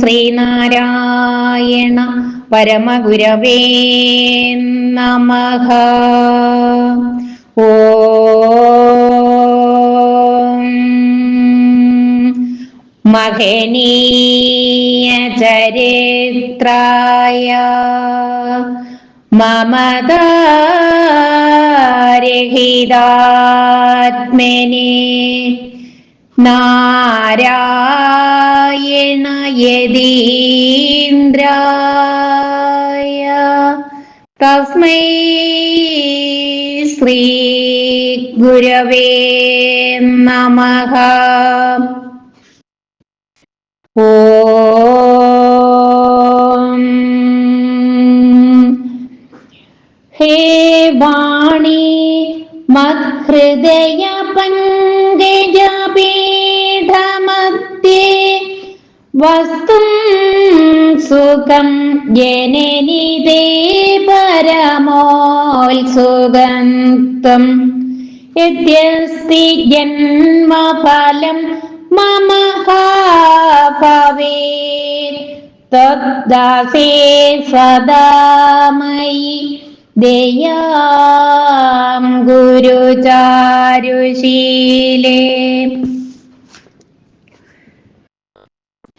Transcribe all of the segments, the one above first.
ശ്രീനാരായണ പരമഗുരവേ നമഃ. ഓ മഹനീയ ചരിത്രായ മമതാരഹിതാത്മനെ നാരായണ യതീന്ദ്രായ തസ്മൈ ശ്രീ ഗുരവേ നമ. ഓം. ഹേ വാണി മഹൃദയ വസ്തും സുഖം ജനനിതേ പരമോത്സുഖം യദ്യസ്തി ജന്മഫലം മമ ഭവേ തദ്ദാസേ സദാ മയി ഗുരുചാരുശീലേ.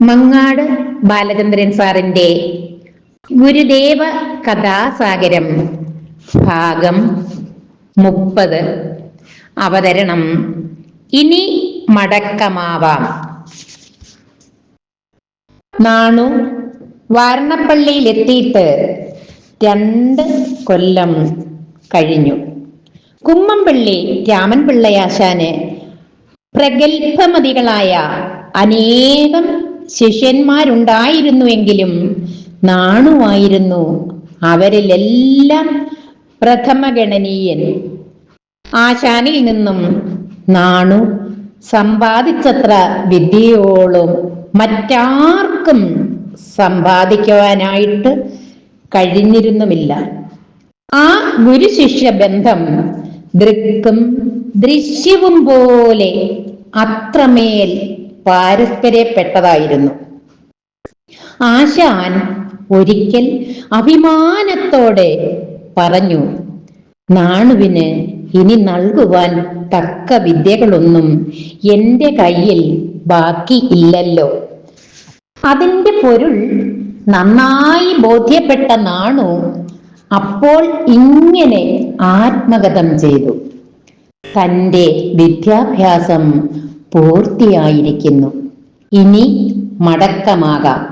മങ്ങാട് ബാലചന്ദ്രൻ സാറിന്റെ ഗുരുദേവ കഥാസാഗരം ഭാഗം മുപ്പത്. അവതരണം. ഇനി മടക്കമാവാം. നാണു വാരണപ്പള്ളിയിലെത്തിയിട്ട് രണ്ട് കൊല്ലം കഴിഞ്ഞു. കുമ്മംപള്ളി രാമൻപിള്ളയാശാന് പ്രഗത്ഭമതികളായ അനേകം ശിഷ്യന്മാരുണ്ടായിരുന്നുവെങ്കിലും നാണുവായിരുന്നു. അവരിലെല്ലാം പ്രഥമഗണനീയൻ. ആശാനിൽ നിന്നും നാണു സമ്പാദിച്ചത്ര വിദ്യയോളും മറ്റാർക്കും സമ്പാദിക്കുവാനായിട്ട് കഴിഞ്ഞിരുന്നുമില്ല. ആ ഗുരുശിഷ്യ ബന്ധം ദൃക്കും ദൃശ്യവും പോലെ അത്രമേൽ പാരസ്പര്യപ്പെട്ടതായിരുന്നു ആശാൻ ഒരിക്കൽ അഭിമാനത്തോടെ പറഞ്ഞു നാണുവിന് ഇനി നൽകുവാൻ തക്ക വിദ്യകളൊന്നും എന്റെ കയ്യിൽ ബാക്കി ഇല്ലല്ലോ. അതിന്റെ പൊരുൾ നന്നായി ബോധ്യപ്പെട്ട നാണു അപ്പോൾ ഇങ്ങനെ ആത്മഗതം ചെയ്തു. തന്റെ വിദ്യാഭ്യാസം പൂർത്തിയായിരിക്കുന്നു. ഇനി മടക്കമാകാം.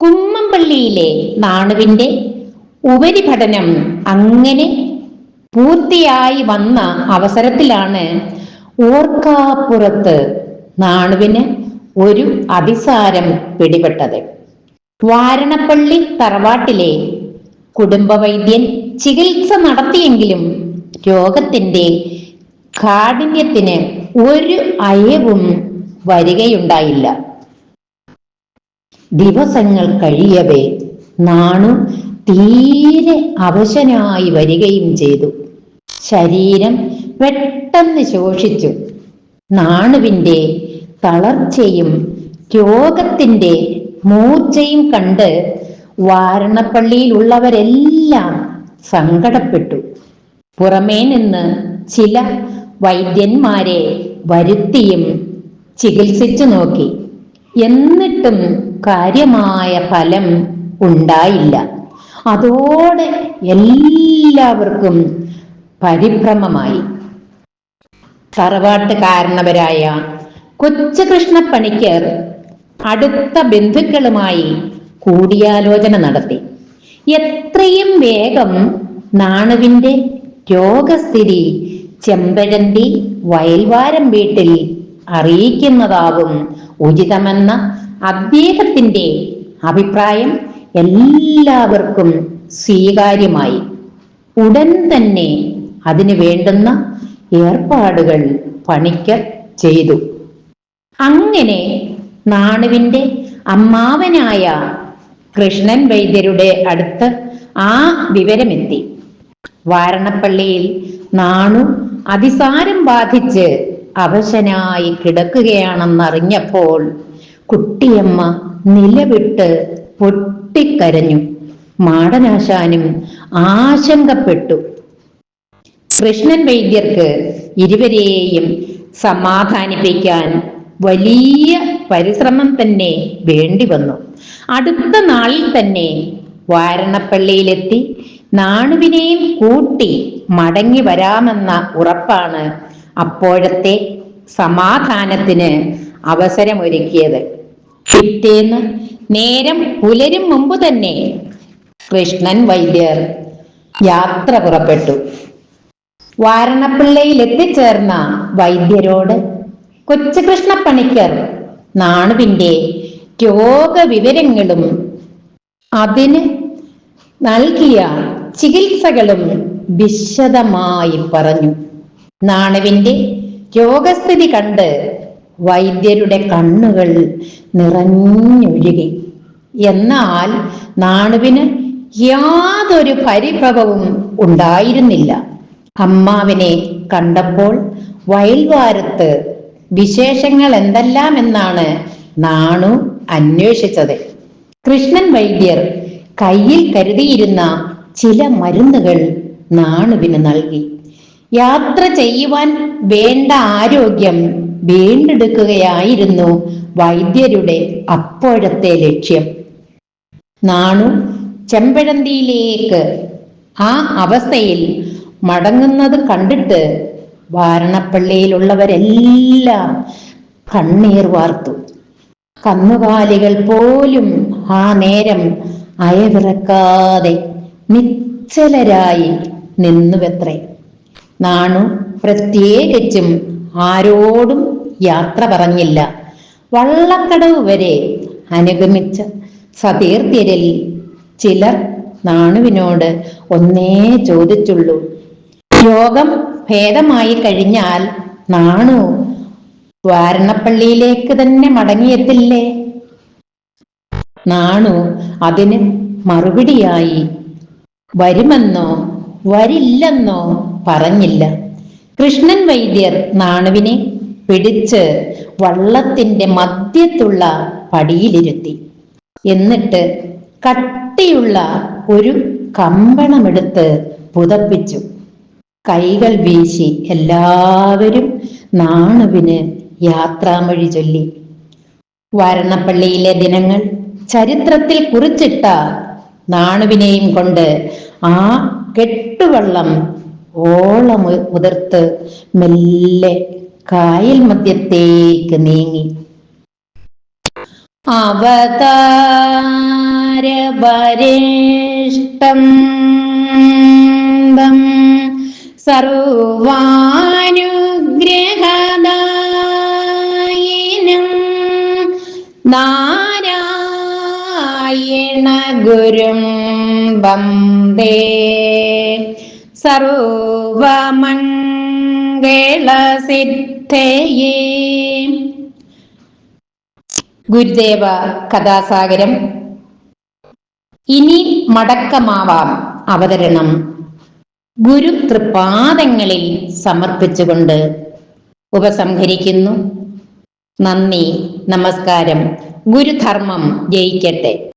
കുമ്മംപള്ളിയിലെ നാണുവിന്റെ ഉപരിപഠനം അങ്ങനെ പൂർത്തിയായി വന്ന അവസരത്തിലാണ് ഓർക്കാപ്പുറത്ത് നാണുവിന് ഒരു അതിസാരം പിടിപെട്ടത്. വാരണപ്പള്ളി തറവാട്ടിലെ കുടുംബവൈദ്യൻ ചികിത്സ നടത്തിയെങ്കിലും രോഗത്തിന്റെ കാഠിന്യത്തിന് ഒരു അയവും വരികയുണ്ടായില്ല. ദിവസങ്ങൾ കഴിയവേ നാണു തീരെ അവശനായി വരികയും ചെയ്തു. ശരീരം പെട്ടെന്ന് ശോഷിച്ചു. നാണുവിന്റെ തളർച്ചയും രോഗത്തിന്റെ മൂർച്ചയും കണ്ട് വാരണപ്പള്ളിയിലുള്ളവരെല്ലാം സങ്കടപ്പെട്ടു. പുറമേ നിന്ന് ചില വൈദ്യന്മാരെ വരുത്തിയും ചികിത്സിച്ചു നോക്കി. എന്നിട്ടും കാര്യമായ ഫലം ഉണ്ടായില്ല. അതോടെ എല്ലാവർക്കും പരിഭ്രമമായി. തറവാട്ട് കാരണവരായ കൊച്ചുകൃഷ്ണ പണിക്കർ അടുത്ത ബന്ധുക്കളുമായി കൂടിയാലോചന നടത്തി. എത്രയും വേഗം നാണുവിന്റെ രോഗസ്ഥിതി ചെമ്പഴന്തി വയൽവാരം വീട്ടിൽ അറിയിക്കുന്നതാവും ഉചിതമെന്ന അദ്ദേഹത്തിന്റെ അഭിപ്രായം എല്ലാവർക്കും സ്വീകാര്യമായി. ഉടൻ തന്നെ അതിനു വേണ്ടുന്ന ഏർപ്പാടുകൾ പണിക്കർ ചെയ്തു. അങ്ങനെ നാണുവിന്റെ അമ്മാവനായ കൃഷ്ണൻ വൈദ്യരുടെ അടുത്ത് ആ വിവരമെത്തി. വാരണപ്പള്ളിയിൽ നാണു അതിസാരം ബാധിച്ച് അവശനായി കിടക്കുകയാണെന്നറിഞ്ഞപ്പോൾ കുട്ടിയമ്മ നിലവിട്ട് പൊട്ടിക്കരഞ്ഞു. മാടനാശാനും ആശങ്കപ്പെട്ടു. കൃഷ്ണൻ വൈദ്യർക്ക് ഇരുവരെയും സമാധാനിപ്പിക്കാൻ വലിയ പരിശ്രമം തന്നെ വേണ്ടി വന്നു അടുത്ത നാളിൽ തന്നെ വാരണപ്പള്ളിയിലെത്തി നാണുവിനെയും കൂട്ടി മടങ്ങി വരാമെന്ന ഉറപ്പാണ് അപ്പോഴത്തെ സമാധാനത്തിന് അവസരമൊരുക്കിയത്. പിറ്റേന്ന് നേരം പുലരും മുമ്പ് തന്നെ കൃഷ്ണൻ വൈദ്യർ യാത്ര പുറപ്പെട്ടു. വാരണപ്പിള്ളയിൽ എത്തിച്ചേർന്ന വൈദ്യരോട് കൊച്ചുകൃഷ്ണ പണിക്കർ നാണുവിന്റെ രോഗവിവരങ്ങളും അതിന് നൽകിയ ചികിത്സകളും വിശദമായി പറഞ്ഞു. നാണുവിന്റെ രോഗസ്ഥിതി കണ്ട് വൈദ്യരുടെ കണ്ണുകൾ നിറഞ്ഞൊഴുകി. എന്നാൽ നാണുവിന് യാതൊരു പരിഭവവും ഉണ്ടായിരുന്നില്ല. അമ്മാവിനെ കണ്ടപ്പോൾ വയൽവാരത്ത് വിശേഷങ്ങൾ എന്തെല്ലാം എന്നാണ് നാണു അന്വേഷിച്ചത്. കൃഷ്ണൻ വൈദ്യർ കയ്യിൽ കരുതിയിരുന്ന ചില മരുന്നുകൾ നാണുവിന് നൽകി. യാത്ര ചെയ്യുവാൻ വേണ്ട ആരോഗ്യം വീണ്ടെടുക്കുകയായിരുന്നു വൈദ്യരുടെ അപ്പോഴത്തെ ലക്ഷ്യം. നാണു ചെമ്പഴന്തിയിലേക്ക് ആ അവസ്ഥയിൽ മടങ്ങുന്നത് കണ്ടിട്ട് വാരണപ്പള്ളിയിലുള്ളവരെല്ലാം കണ്ണീർ വാർത്തു. കന്നുകാലികൾ പോലും ആ നേരം അയവിറക്കാതെ നിശ്ചലരായി നിന്നുവെത്രേ. നാണു പ്രത്യേകിച്ചും ആരോടും യാത്ര പറഞ്ഞില്ല. വള്ളക്കടവ് വരെ അനുഗമിച്ച സതീർത്ഥ്യരിൽ ചിലർ നാണുവിനോട് ഒന്നേ ചോദിച്ചുള്ളൂ. യോഗം ഭേദമായി കഴിഞ്ഞാൽ നാണു വാരണപ്പള്ളിയിലേക്ക് തന്നെ മടങ്ങിയെത്തില്ലേ? നാണു അതിന് മറുപടിയായി വരുമെന്നോ വരില്ലെന്നോ പറഞ്ഞില്ല. കൃഷ്ണൻ വൈദ്യർ നാണുവിനെ പിടിച്ച് വള്ളത്തിന്റെ മധ്യത്തുള്ള പടിയിലിരുത്തി. എന്നിട്ട് കട്ടിയുള്ള ഒരു കമ്പണമെടുത്ത് പുതപ്പിച്ചു. കൈകൾ വീശി എല്ലാവരും നാണുവിന് യാത്രാമൊഴി ചൊല്ലി. വാരണപ്പള്ളിയിലെ ദിനങ്ങൾ ചരിത്രത്തിൽ കുറിച്ചിട്ട നാണുവിനെയും കൊണ്ട് ആ കെട്ടുവള്ളം ഓളം ഉതിർത്ത് മെല്ലെ കായൽ മധ്യത്തേക്ക് നീങ്ങി. അവതാരവരിഷ്ടം സർവാനുഗ്രഹദായിനം നാരായണ ഗുരും വന്ദേ സർവമംഗളസിദ്ധയേ. ഗുരുദേവ കഥാസാഗരം. ഇനി മടക്കമാവാം അവതരണം. ഗുരു തൃപാദങ്ങളിൽ സമർപ്പിച്ചുകൊണ്ട് ഉപസംഹരിക്കുന്നു. നന്ദി നമസ്കാരം. ഗുരുധർമ്മം ജയിക്കട്ടെ.